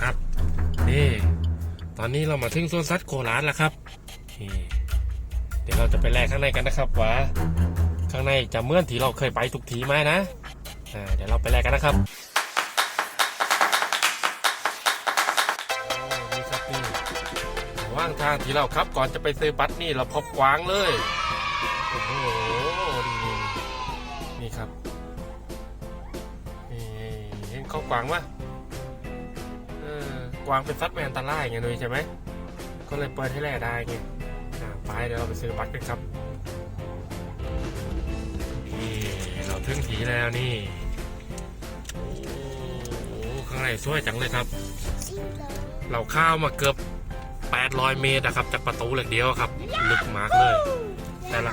ครับ นี่ ตอนนี้เรามาถึงสวนสัตว์โคราชแล้วครับเดี๋ยวเราจะไปแลกข้างในกันนะครับว่าข้างในจะเมื่อนที่เราเคยไปทุกทีไหมนะเดี๋ยวเราไปแลกกันนะครับนี่ครับนี่ว่างทางที่เราครับก่อนจะไปซื้อบัตรนี่เราพบกวางเลยโอ้โหนี่นี่ครับนี่เห็นเขากวางปะเออก วางเป็นสัตว์ไม่อันตรายไงนุ้ยใช่ไหมก็เลยเปิดให้แล่ได้ไงไปเดี๋ยวเราไปซื้อบัตรกันครับนี่เราถึงถีแล้วนี่โอ้โหข้างในสวยจังเลยครับ เราข้าวมาเกือบ 800 เมตรนะครับจากประตูเหล็กเดียวครับลึกมากเลยแต่ละ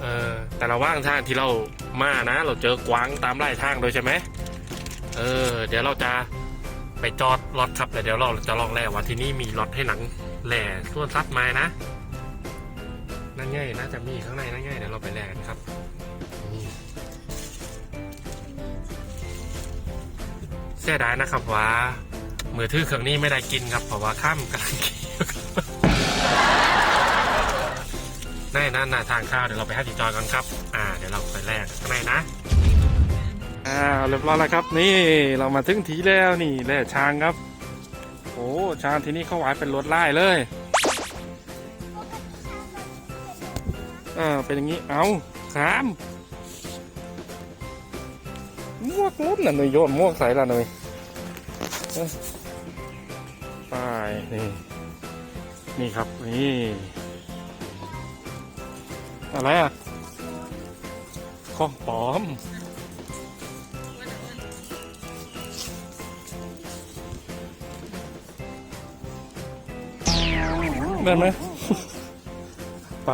เออแต่ละว่างทางที่เรามานะ เราเจอกวางตามไร่ทางโดยใช่ไหมเออ เดี๋ยวเราจะไปจอด รถครับแต่เดี๋ยวเราจะลองแล่ว่าที่นี่มีรถให้หนังแหล่ส่วนซัดไม้นะนั่นง่ายน่าจะมีข้างในนั่นง่ายเดี๋ยวเราไปแล่กันครับนี่เสียดายนะครับว่ามือถือเครื่องนี้ไม่ได้กินครับเพราะว่าข้ามกำลังเคี้ยวครับนั่นนั่นนะทางข้าวเดี๋ยวเราไปให้ติดจอยกันครับ อ่า เดี๋ยวเราไปแลกข้างในนะ อ่าเรียบร้อยแล้วครับ นี่เรามาถึงทีแล้วนี่แล่ช้างครับโอ้ช้างที่นี่เขาหวายเป็นรถไล่เลยอ่าเป็นอย่างนี้เอาขามมวกมุดน่ะหน่ยโยนมวกใส่ละหน่อยไปนี่ นี่ครับ นี่ อะไรอะข้องปลอม ได้ไหมไป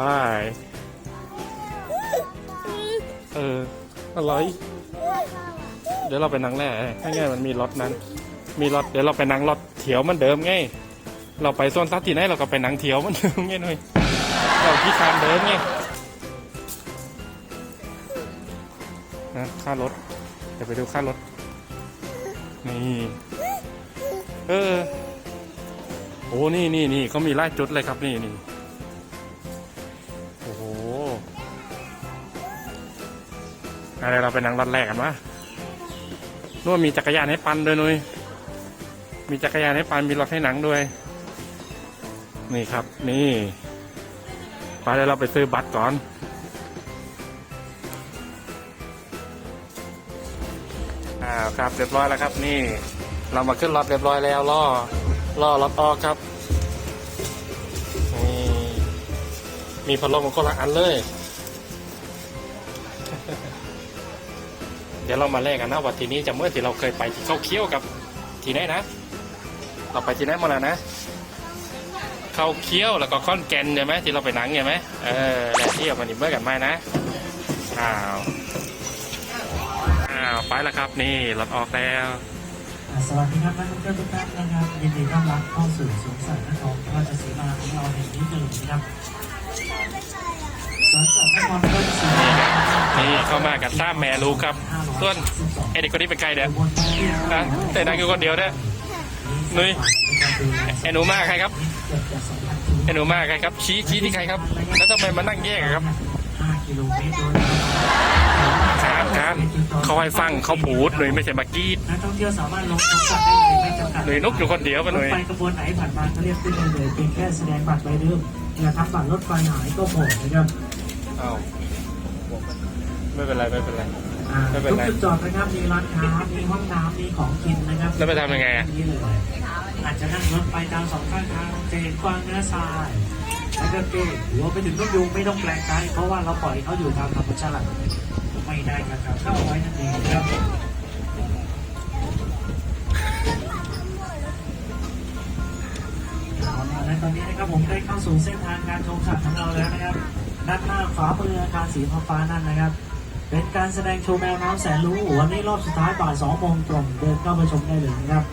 เอออะไรเดี๋ยวเราไปนั่งแร่ให้ไงมันมีรถนั้น มีรถเดี๋ยวเราไปนั่งรถเถียวมันเดิมไง เราไปโซนซัดที่ไหนเราก็ไปนั่งเถียวมันเดิมไงหน่อยเราที่คานเดิมไงนะค่ารถเดี๋ยวไปดูค่ารถนี่เออ อ้นี่นี่นี่เขามีไล่จุดเลยครับนี่นี่โอ้โหอะไรเราไปนั่งรถแรกกันวะนู่นมีจักรยานให้ปั่นด้วยนุ้ยมีจักรยานให้ปั่นมีรถให้หนังด้วย นี่ครับ นี่ไปเดี๋ยวเราไปซื้อบัตรก่อนอ้าวครับเรียบร้อยแล้วครับ นี่ เรามาขึ้นรถเรียบร้อยแล้วล่อ ล่อรถออกครับนี่มีพัดลมของคนละอันเลย เดี๋ยวเรามาแลกกันนะว่าทีนี้จะเมื่อที่เราเคยไปที่เขาเคี้ยวกับทีไหนนะ เราไปที่ไหนมาแล้วนะเขาเคี้ยวแล้วก็ค่อนแกนใช่ไหมที่เราไปหนังใช่ไหมเออแหละที่ออกมาดิเมื่อกันไหมนะอ้าวอ้าวไปแล้วครับนี่รถออกแล้ว สวัสดีครับนักท่องเที่ยวทุกท่านนะครับยินดีต้อนรับเข้าสู่สวนสัตว์นครราชสีมาของเราแห่งนี้หนึ่งนะครับสวนสัตว์นครราชสีมานะครับนี่เข้ามากับซ้าแม่ลูกครับส่วนไอเด็กคนนี้เป็นใครเด้ออุบลท่องเที่ยวนะแต่นั่งอยู่คนเดียวเด้อนุ้ยไอหนูมาใครครับเกือบจะสองพันกิโลไอหนูมาใครครับ ชี้ชี้ที่ใครครับ แล้วทำไมมานั่งแยกอะครับห้ากิโล เมตรโดยครับครับเขาให้ฟังเขาพูดหน่อยไม่ใช่มากรีดนักท่องเที่ยวสามารถลงชมสัตว์ได้เลยไม่จำกัดหน่อยนุกอยู่คนเดียวปะหน่อยรถไฟขบวนไหนผ่านมาก็เรียกขึ้นได้เลยเพียงแค่แสดงบัตรใบเดิมอย่าทำบัตรรถไฟหายก็โผล่นะครับอ้าวไม่เป็นไรไม่เป็นไร อ่าไม่เป็นทุกไร จุดจอดนะครับมีร้านค้ามีห้องน้ำมีของกินนะครับแล้วไปทำยังไงอะ นี่เลย อาจจะนั่งรถไปตามสองข้างทางจะเห็นกวางเนื้อทรายแล้วก็เก้หัวไปถึงนกยูงไม่ต้องแปลงกายเพราะว่าเราปล่อยเขาอยู่ตามธรรมชาติ ไม่ได้นะครับเข้าไว้นั่นเองครับและตอนนี้นะครับผมได้เข้าสู่เส้นทางการชมสัตว์ของเราแล้วนะครับ ด้านหน้าขวามืออาคารสีฟ้านั่นนะครับ เป็นการแสดงโชว์แมวน้ำแสนรู้วันนี้รอบสุดท้ายบ่ายสองโมงตรงเดินเข้าไปชมได้เลยนะครับ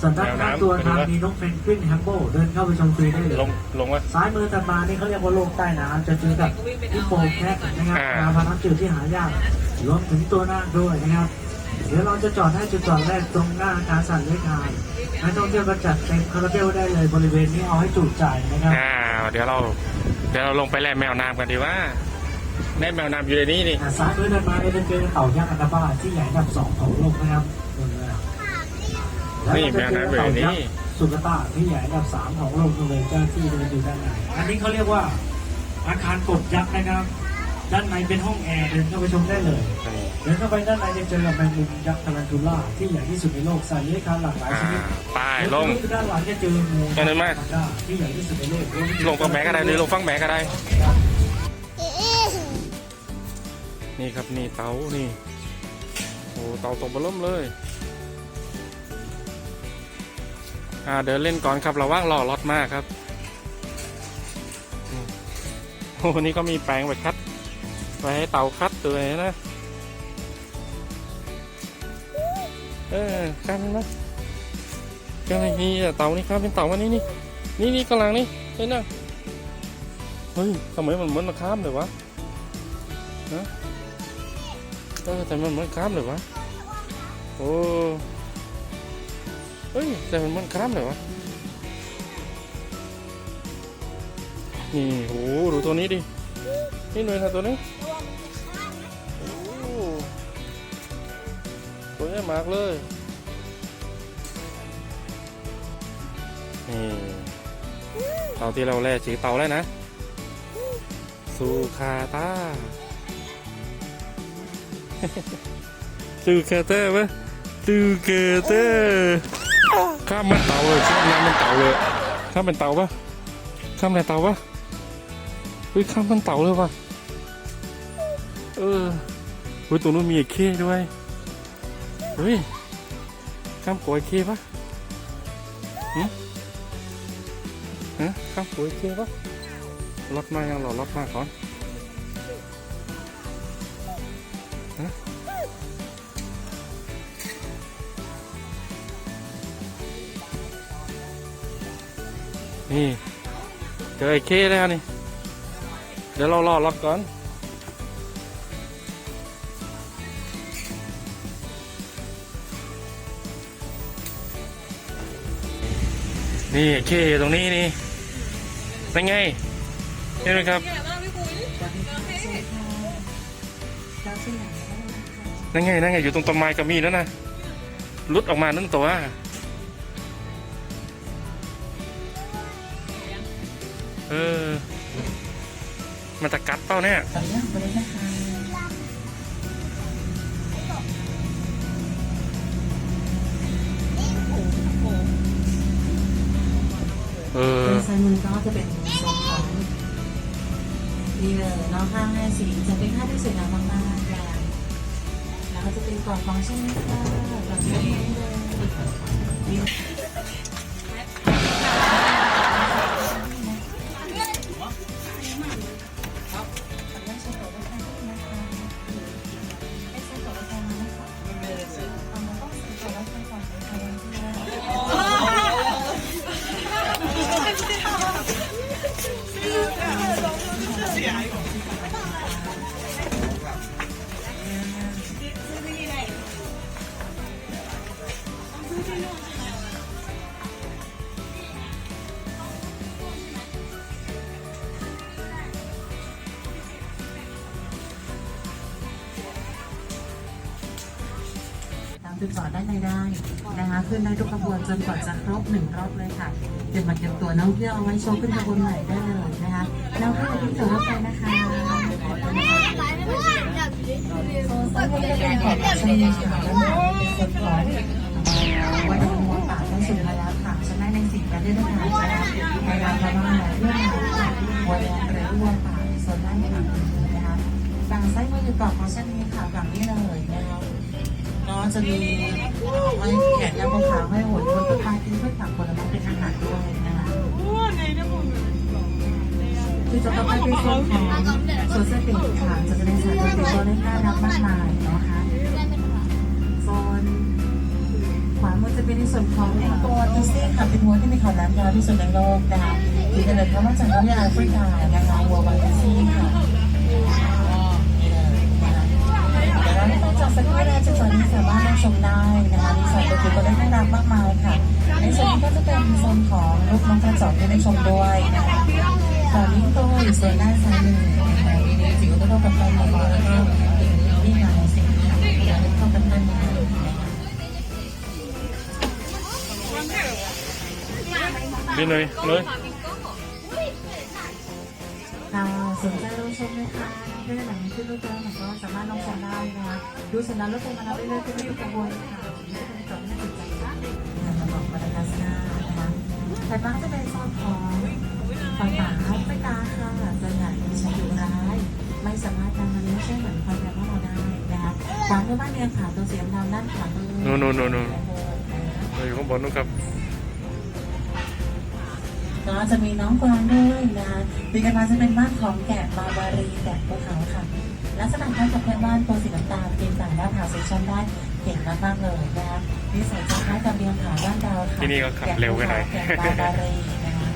ส่วนด้านข้างตัวทางมีนกเพนกวินแฮมโบเดินเข้าไปชมฟรีได้เลยลงลงวะซ้ายมือถัดมานี่เขาเรียกว่าโลกใต้น้ำจะเจอกับฮิปโปแคทนะครับอ่าปลาพันธุ์น้ำจืดที่หายากรวมถึงตัวนาคด้วยนะครับ เดี๋ยวเราจะจอดให้จุดจอดแรกตรงหน้าอาคารสัตว์เลี้ยงคายนักท่องเที่ยวก็จัดเต็มคาราเบลได้เลยบริเวณนี้เอาให้จุใจนะครับอ้าวเดี๋ยวเราเดี๋ยวเราลงไปแล่แมวน้ำกันดีว่าแล่แมวน้ำอยู่ในนี้นี่อ่าซ้ายมือเดินมาเนี่ยเป็นเจอเต่ายักษ์อันดาบ้าที่ใหญ่อันดับสองของโลกนะครับแล้ว นี่ก็แมจะวเจอน้ำอยู่ในเต่ายักนี้ษ์สุกตาที่ใหญ่อันดับสามของโลกเลยเจ้าที่เดินอยู่ด้านในอันนี้เขาเรียกว่าอาคารกบยักษ์นะครับ ด้านในเป็นห้องแอร์เดินเข้าไปชมได้เลย เดินเข้าไปด้านในจะเจอกับแมงมุมยักษ์ทารันทูล่าที่ใหญ่ที่สุดในโลกสัตว์เลื้อยคลานหลากหลายอ่าชนิดไปลง ด้านหลังจะเจองูตรงนั้นไหมแพนด้าที่ใหญ่ที่สุดในโลกลงฟังแบกก็ได้หรือลงฟังแบกก็ได้ นี่ครับนี่เตานี่ โอ้เตาตรงเบล่มเลย อ่าเดินเล่นก่อนครับระว่างรอรถมากครับอืมโอ้นี่ก็มีแปลงไว้คัดไว้ให้เตาคัดตัวนี้นะเออข้ามนะก็นี่เต่านี่ครับเป็นเต่าวันนี้นี่นี่นี่กำลังนี่เห็นนะเฮ้ยทำไมมันเหมือนมาข้ามเลยวะนะเออแต่มันเหมือนข้ามเลยวะโอ้ เฮ้ยแต่มันมือนข้ามเลยวะนี่โอ้ดูตัวนี้ดิ นี่หน่วยนะตัวนี้ตัวใหญ่มากเลย นี่เตาที่เราแล่ชื่อเตาแล้วนะ ซูคาตาซูคาตาปะซูคาตา ข้ามมันเตาเลยข้ามน้ำมันเตาเลยข้ามเป็นเตาปะข้ามในเตาปะเฮ้ยข้ามมันเตาเลยปะเออเฮ้ยตรงนู้นมีไอ้เข้ด้วยเฮ้ยข้ามกอยเข้ปะฮะข้ามปุ๋ยเคปะรถมายังหรอรถมาก่อนฮะ นี่เจอไอ้เคแล้วนี่ เดี๋ยวเรารอรถก่อนนี่ไอ้เคอยู่ตรงนี้นี่ เป็นไงเห็นไหมครับนั่นไงนั่นไงอยู่ตรงต้นไม้ก็มีแล้วนะลุดออกมานั่นตัว เออ มันจะกัดเปล่าเนี่ยขออนุญาตบรินะคะเออโดยซ้ายมือก็จะเป็นโซนของนี่เลยเน้องห้างห้าสีจะเป็นห้างที่สวยงามมากๆค่ะแล้วก็จะเป็นกล่องฟังก์ชันค่ะกล่องฟังก์ชันเลยามจุดจอดด้านในได้นะคะขึ้นได้ทุกขบวนจนกว่าจะครบหนึ่งรอบเลยค่ะเตรียมบัตรเตรียมตัวนักท่องเที่ยวเอาไว้โชว์ขึ้นขบวนใหม่ได้เลยนะคะนักท่องเที่ยวที่ตัวรถไฟนะคะโซนซ้ายมือจะเป็นของชนีค่ะด้านหน้าเป็นโซนของวัดดงมวลป่าได้สุดแล้วค่ะชนะในสิ่งประเทศไทยนะคะในร้านพม่าเรื่องงานวัดหรือวัวป่าโซนด้านขวามือนะคะฝั่งซ้ายมือคือกรอบของชนีค่ะฝั่งนี้เลยนะคะก็ จะมีไม้แขนยาวขาวให้หัวบนต้นไม้ที่เพื่อผักผลไม้เป็นอาหารด้วยนะคะคือจะต้องไปเป็นโซนของโซนเสติกค่ะจะแสดงสารสติกตัวเล่นน่ารักมากมายนะค่ะโซนขวามือจะเป็นในส่วนของตัวดิซี่ค่ะเป็นวัวที่มีเขาน้ำยาวที่สุดในโลกนะคะที่เกำเนิดมาจากทวีปแอฟริกานะคะวัวบาดิซี่ค่ะ ได้ชมด้วยนะคะตอนนี้ก็อยู่โซนด้านซ้ายมือนะคะมีเด็กจิ๋วก็เท่ากับต้นไม้แล้วก็เด็กที่งานในสิ่งที่อยากได้เข้ากันได้ไหมนะคะพี่หนุ่ยเลยค่ะสนใจลองชมเลยค่ะด้านหลังขึ้นรูปแล้วก็สามารถลองชมได้นะคะดูสัญลักษณ์รถไฟมารับได้เลยที่ไม่อยู่กังวลค่ะ แต่บ้างจะเป็นโซนของปลาป่าแอฟริกาค่ะส่วนใหญ่มีชีวิตร้าย ไม่สามารถนำมาเลี้ยงใช่เหมือนคนแบบว่าเราได้นะคะขวางเนื้อบ้านเรียงขาตัวเสียงดำด้านขวามือนู่นนู่นนู่นนู่นเราอยู่ข้างบนนู่นครับก็จะมีน้องกวางด้วยนะปีกันมาจะเป็นบ้านของแกะบาบารีแกะภูเขาค่ะลักษณะการจัดเป็นบ้านตัวสีน้ำตาลเกณฑ์ต่างด้านหาเซสชั่นได้เก่งมากๆเลยนะคะ นิสัยจะคล้ายกับเรียงผาด้านดาวค่ะที่นี่ก็ขับเร็วไปหน่อย แกะบาบารีนะคะ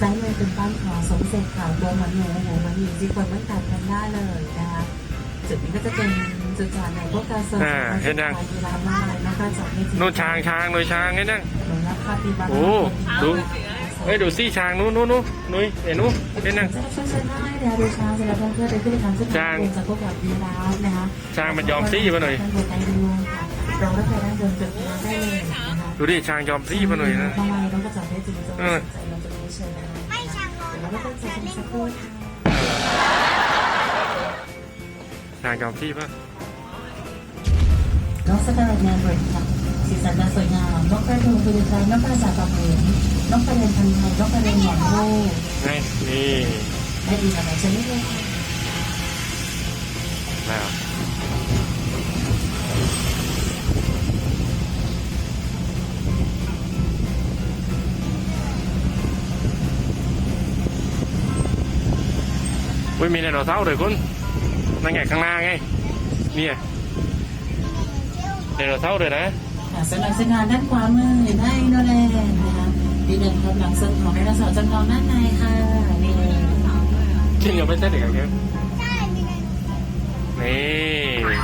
ซ้ายมือเป็นบ้านของสมเสร็จขาวตัวเหมือนหนูหูเหมือนหญิงที่คนไม่ตัดกันได้เลยนะคะ จุดนี้ก็จะเป็นจุดจอดในพวกการเซิร์ฟอ่าเห็นยัง กีฬามากเลยนะคะจอดไม่ถึงนู่นช้างช้างหนุ่ยช้างไงนั่งหนูรับคาปิบาร่า โอ้ดู เเฮ้ยดูซี่ช้างนู้นนู้นนู้นนุ่ยเห็นนู้นเห็นนั่งช้างสิแล้วเพื่อนๆไปขึ้นทำช้างจะพวกแบบยีราฟนะคะช้างมันยอมซี่มาหน่อยนะดูดิช้างยอมซี่มาหน่อยนะไมเราก็จอดได้จริงๆเอนใจเราจะไม่เชิญได้ไม่ช่างเราก็ต้อมสักครู่ค่ะช้างยอมซี่ป่ะนกสต สีสันน่าสวยงามนกกระทูคือใครนกกระจาบเหมือนนกกระเรียนพันธุ์ไทยนกกระเรียนหมอนโลกไงนี่ได้ดีกับไหนฉันไม่รู้ค่ะแล้วอุ้ยมีไดโนเสาร์เลยคุณนั่นไงข้างหน้าไง เนี่ยไดโนเสาร์เลยนะ ค่ะสำหรับเส้นทางด้านขวามือได้โนแลนด์นะคะดีเด่นครับหลังเส้นของไดโนเสาร์จำลองด้านในค่ะนี่จริงเหรอไม่ใช่เด็กอะไรเงี้ยนี่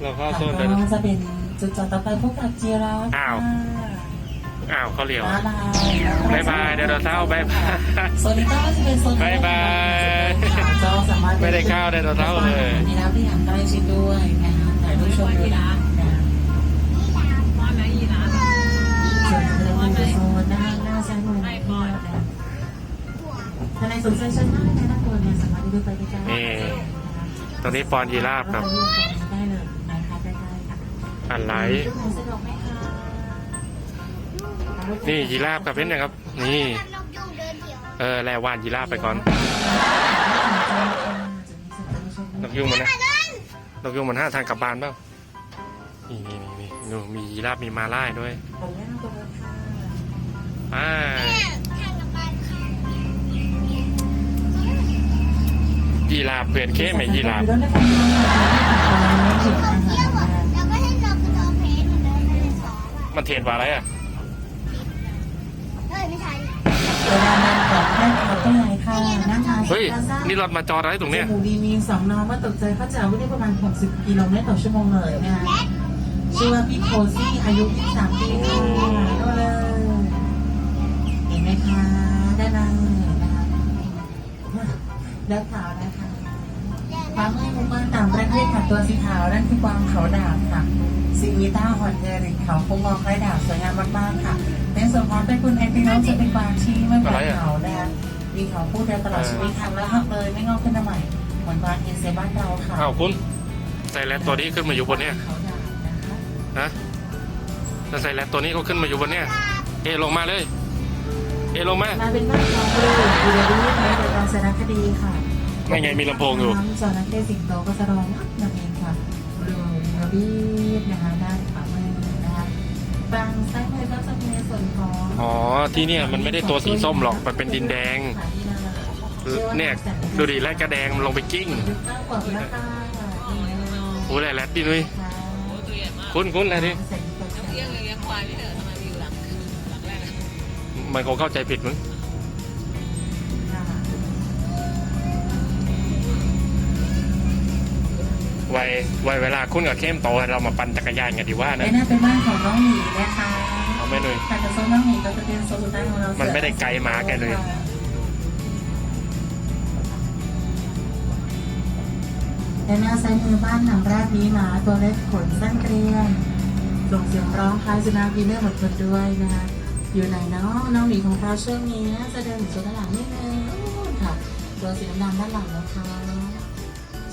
เราเข้าโซนไดโนก็จะเป็นจุดจอดต่อไปพบกับจีราฟอ้าวอ้าวเขาเหลียวม้าลายบายบายไดโนเสาร์บายบายโซนนี้ก็จะเป็นโซนบ๊ายบายก็สามารถไม่ได้เข้าไดโนเสาร์เลยมีน้ำที่อย่างใกล้ชิดด้วยนะคะ ถ่ายรูปชมวิวนะส่วนจะเป็นโซนด้านหน้าซ้ายมือนี่นะคะภายในสวนเซ็นทรัลได้นะทุกคนเนี่ยสามารถดูไปใกล้ๆนี่ตอนนี้ปอนยีราฟครับได้เลยนะคะใกล้ๆค่ะอะไรสะดวกไหมคะนี่ยีราฟกับเพชรนะครับ นี่ เออแลวานยีราฟไปก่อนนกยุงมันนะ นกยุงมันห้าทางกลับบ้านเปล่านี่นี่นี่นี่ดูมียีราฟมีมาล่ายด้วยผมแนะนำตัวเลยค่ะอ่ายีราฟเปลี่ยนเข้ไหมยีราฟรถในความยาวของจิตอาหารแล้วก็ให้เราไปจอเพจเหมือนเดิมในสองอะมันเทรดว่าอะไรอะเอ้ยไม่ใช่เวลานานของแม่ขาวตัวใหญ่ค่ะนั่งทานเฮ้ย นี่รถมาจอดอะไรตรงเนี้ย หมูดีมีสองน้องว่าตกใจเขาจะวิ่งได้ประมาณ 60 กิโลเมตรต่อชั่วโมงเลยนะคะชื่อว่าพี่โคซี่อายุ 23 ปีค่ะดูเลย เห็นไหมคะได้เลยนะคะเลือกขาวนะคะความให้หมู่บ้านต่างประเทศค่ะตัวสีขาวนั่นคือกวางเขาดาบค่ะซิมิต้าฮอนเดริกเขาคงมองคล้ายดาบสวยงามมากๆค่ะในส่วนของเป็นคุณแอนติโนจะเป็นกวางที่ไม่เหมือนเขานะคะ มีเขาพูดเดียวตลอดชีวิตทำแล้วหักเลยไม่งอกขึ้นมาใหม่เหมือนกวางเอเซบ้านเราค่ะอ้าวคุณใส่แรดตัวนี้ขึ้นมาอยู่บนเนี้ยเขาดาบนะคะนะแล้วใส่แรดตัวนี้ก็ขึ้นมาอยู่บนเนี้ยเอลงมาเลย เอลงมามาเป็นบ้านของบริษัทยูเรดี้ในรายการสารคดีค่ะไม่ไงมีลำโพงอยู่จอนักเตะสิงโตก็จะร้องนั่นเองค่ะบรูยูเรดี้นะคะ บางซ้ายมือก็จะมีในส่วนของอ๋อที่เนี่ยมันไม่ได้ตัวสีส้มหรอกมันเป็นดินแดง เนี่ยดูดิแรดกระแดงมันลงไปกิ้งยุคเก้าขวบแล้วค่ะนี่เลยโอ้แรดแรดดินุ้ยค่ะคุณคุณอะไรดิเสร็จตัวแขนลี้ยงเลี้ยงควายไม่เหรอทำไมมีอยู่หลังหลังแรกอะมันคงเข้าใจผิดมึง ไว้ไว้เวลาคุณกับเข้มโตเรามาปั่นจักรยานกันดีว่าและนะน่าเป็นบ้านของน้องหมีนะคะเอาไหม่หน่อยค่ะแต่โซนน้องหมีก็จะเป็นโซนสุดท้ายของเรามันไม่ได้ไกลมาแกเลยและหน้าซ้ายมือบ้านหลังแรกนี้หมาตัวเล็กขนสั้นเกรียนส่งเสียงร้องคล้ายสุนัขวีเนอร์หมดคนด้วยนะคะอยู่ไหนเนาะน้องหมีของเราช่วงนี้จะเดินถึงโซนด้านหลังนิดนึงค่ะตัวสีน้ำตาลด้านหลังนะคะ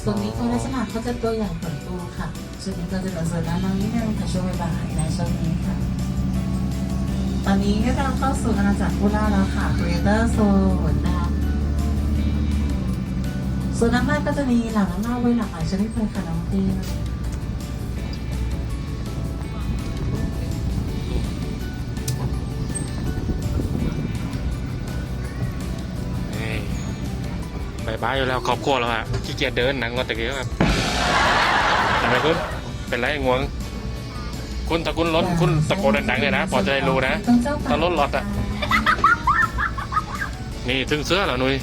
ส่วนนี้ตัวลักษณะเขาจะตัวใหญ่ขนตัวค่ะส่วนนี้ก็จะเป็นส่วนด้านล่างนิดนึงค่ะช่วงบ่ายในช่วงนี้ค่ะ ตอนนี้เราเข้าสู่อาณาจักรพูล่าแล้วค่ะ Creator Zone นะคะส่วนน้ำมันก็จะมีหลังน้ำเน่าไว้หลากหลายชนิดเลยค่ะน้องเบายบายอยู่แล้วครอบครัวแล้วอะขี้เกียจเดินหนังก็ตะกี้ครับทำไมคุณเป็นไรง่วง คุณตะกุนรถคุณตะโกนดังๆเลยนะพอจะได้รู้นะตะลดรถอะนี่ถึงเสื้อแล้วนุ้ย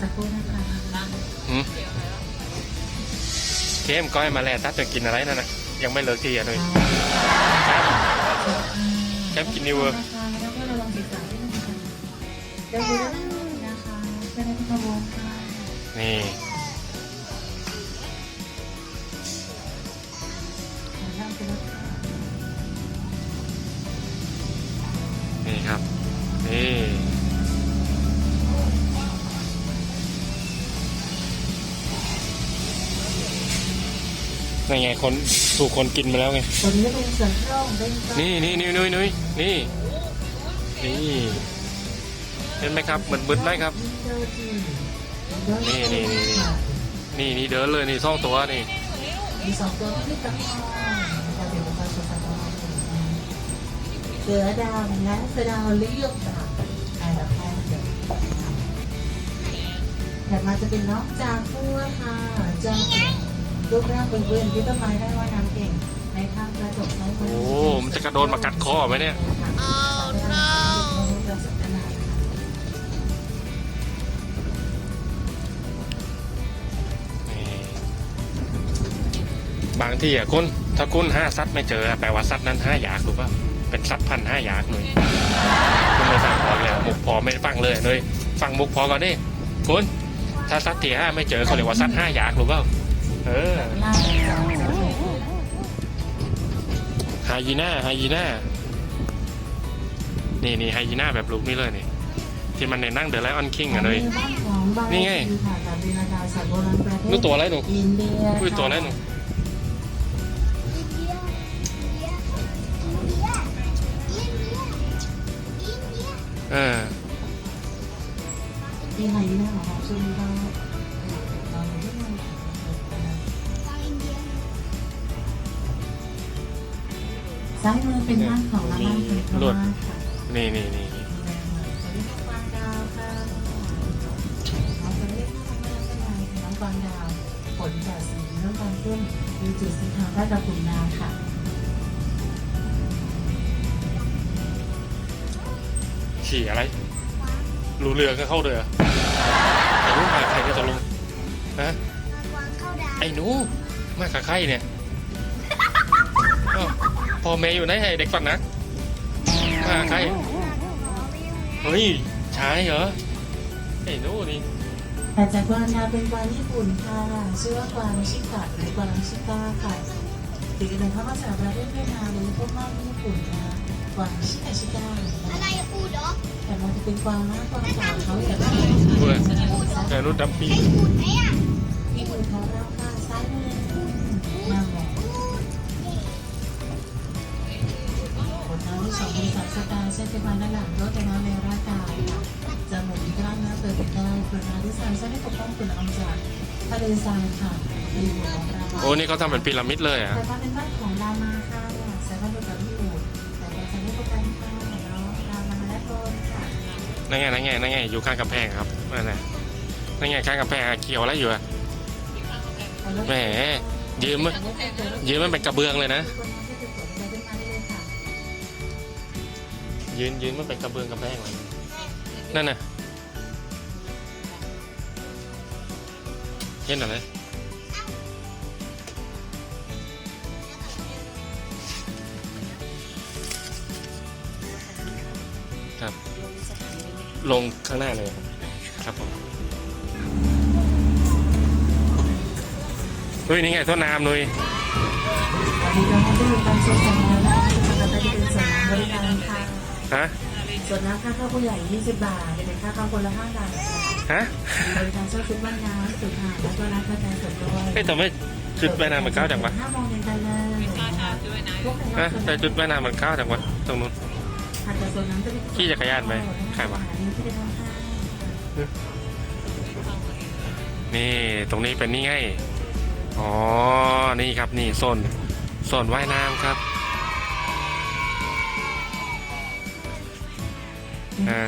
สักครู่นะคะหืมเข้มก้อยมาแล้วตัดจะกินอะไรนั่นน่ะยังไม่เลิกทีอะนุ้ยครับแคปกินนิวเวอร์ แล้วก็ระวังศีรษะด้วยนะคะเดี๋ยวดูด้วยนะคะจะได้ไม่ขบวนค่ะนี่ขอนั่งไปรถค่ะนี่ครับ นี่นั่นไงคนถูกคนกินมาแล้วไง ตัวนี้เป็นเสือโคร่งเป็นก็นี่นี่นี่นุ้ยนุ้ยนี่นี่ เห็นไหมครับเหมือนบึดไหมครับ นี่นี่นี่นี่นี่เดินเลยนี่สองตัวนี่มีสองตัวที่ไม่กันเราเดี๋ยวเราจะสักตัวเสือดำและเสือดาวเลือกแบบอันดับแรกเดี๋ยวถัดมาจะเป็นน้องจางพัวค่ะจางรูปร่างเปื่อนที่ต้นไม้ได้ว่าน้ำเก่งในทางกระจกใช้คนโอ้มันจะกระโดดมากัดคอไหมเนี่ย Oh no บางที่อะคุณถ้าคุณห้าซัดไม่เจอแปลว่าซัดนั้นห้าอยากรู้ป่ะเป็นซัดพันห้าอยากหน่อยคุณไม่ฟังพอแล้วมุกพอไม่ฟังเลยเลยฟังมุกพอก่อนดิคุณถ้าซัดที่ห้าไม่เจอเขาเรียกว่าซัดห้าอยากรู้ป่ะเออไฮยีน่าไฮยีน่านี่นี่ไฮยีน่าแบบลูกนี่เลยนี่ที่มันในนั่งเดอะไลออนคิงอะเลยนี่ไงนู่นตัวอะไรหนูอินเดียอุ้ยตัวอะไรหนู เออปีไฮยีน่าของเราชื่อว่าเราไม่ได้ฟังอินเดียซ้ายมือเป็นบ้านของละมั่งเป็นพม่าค่ะนี่นี่นี่นี่มีแรงเหมือนสวัสดีค่ะกวางดาวค่ะน้องจะเรียกน้องเป็นน้องกวางดาวผลจากสีน้ำตาลเข้มมีจุดสีขาวได้กับกลุ่มนาค่ะ ขี่อะไร รู้เรือก็เข้าเรือไอ้หนูมากับใครเนี่ยตกลงฮะวางเข้าดาวไอ้หนูมากับใครเนี่ยอ้าวพ่อแม่อยู่ไหนไอ้เด็กฝันนะมากับใครเฮ้ยชายเหรอไอ้หนูนี่แต่จากกวางดาวเป็นกวางญี่ปุ่นค่ะชื่อว่ากวางชิกะหรือกวางชิก้าค่ะติดกันเข้ามาจากประเทศเวียดนามหรือพวกมากญี่ปุ่นนะกวางชิกะชิก้าอะไรอะอูดเหรอ แต่มันจะเป็นกวางมากกวางสาวเขาแต่ว่าเพื่อนแต่นุดำปีไอ้อูดไหนอะญี่ปุ่นเขาเราค่ะซ้ายมือนั่งแหละผลน้ำที่สองมีสารสกัดเช่นเป็นวันด้านหลังลดแต่น้ำในร่างกายค่ะจะหมุนกล้ามเนื้อเปิดปิดได้ผลน้ำที่สามช่ปกป้องฝุ่นละอองจากทะเลทรายค่ะโอ้นี่เขาทำเป็นพีระมิดเลยอะแต่ว่าเป็นบ้านข นั่นไงนั่นไงนั่นไงอยู่ข้างกำแพงครับนั่นไงนั่นไงข้างกำแพงเขียวแล้วอยู่อะแหมยืมยืมมันเป็นกระเบื้องเลยนะยืนยืนมันเป็นกระเบื้องกระแพงเลยนั่นน่ะเห็นอะไร ลงข้างหน้าเลยครับครับผมเฮ้ยนี่ไงต้นน้ำนุ้ยมีการให้บริการส่วนของเราแล้วก็จะเป็นส่วนบริการค่ะฮะส่วนน้ำค่าเข้าผู้ใหญ่20บาทเด็กๆค่าเข้าคนละ5บาทฮะบริการเช่าชุดว่ายน้ำสุดหาดแล้วก็ร้านกาแฟสดด้วยเฮ้ยแต่ไม่ชุดว่ายน้ำมันก้าวจังวะห้าโมงเย็นกันเลยกล้าชาด้วยนะพวกฮะแต่ชุดว่ายน้ำมันก้าวจังวะตรงนู้น ขี่จักรยานไปใครวะที่จะทำให้นี่ตรงนี้เป็นนี่ไง อ๋อ นี่ครับนี่โซนโซนว่ายน้ำครับอ่า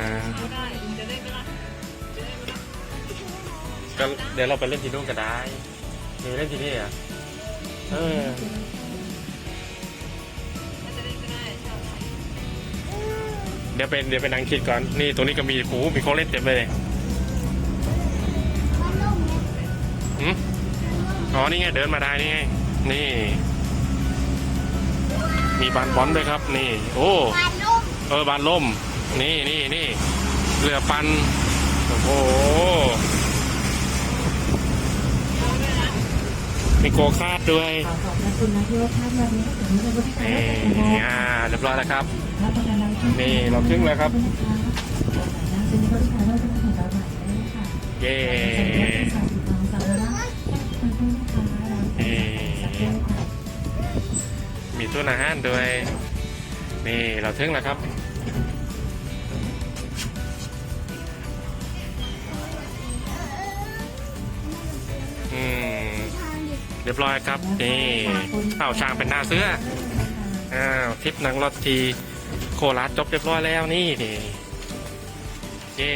ก็เดี๋ยวเราไปเล่นที่นู่นก็ได้หรือเล่นที่นี่อะเออ เดี๋ยวเป็นเดี๋ยวไปนั่งคิดก่อน นี่ตรงนี้ก็มีโอ้โหมีของเล่นเต็มเลยมันนุ่มไงหืมอ๋อ นี่ไง เดินมาได้นี่ไง นี่ มีบานบอลด้วยครับ นี่ โอ้มันนุ่มเออบานล่ม นี่นี่นี่เรือปัน โอ้โห มีโกคาร์ดด้วยขอขอบพระคุณนะที่ว่าท่านวันนี้ถึงจะบริการนี่อ่าเรียบร้อยแล้วครับรับประกั นี่เราถึงแล้วครับเราจะถึงเราใหม่ได้ค่ะเย้นี่มีตัวอาหารด้วย นี่เราถึงแล้วครับอืมเรียบร้อยครับ นี่เอาช้างเป็นหน้าเสื้ออ้าวทริปนังรถที โคราชจบเรียบร้อยแล้วนี่นี่เย้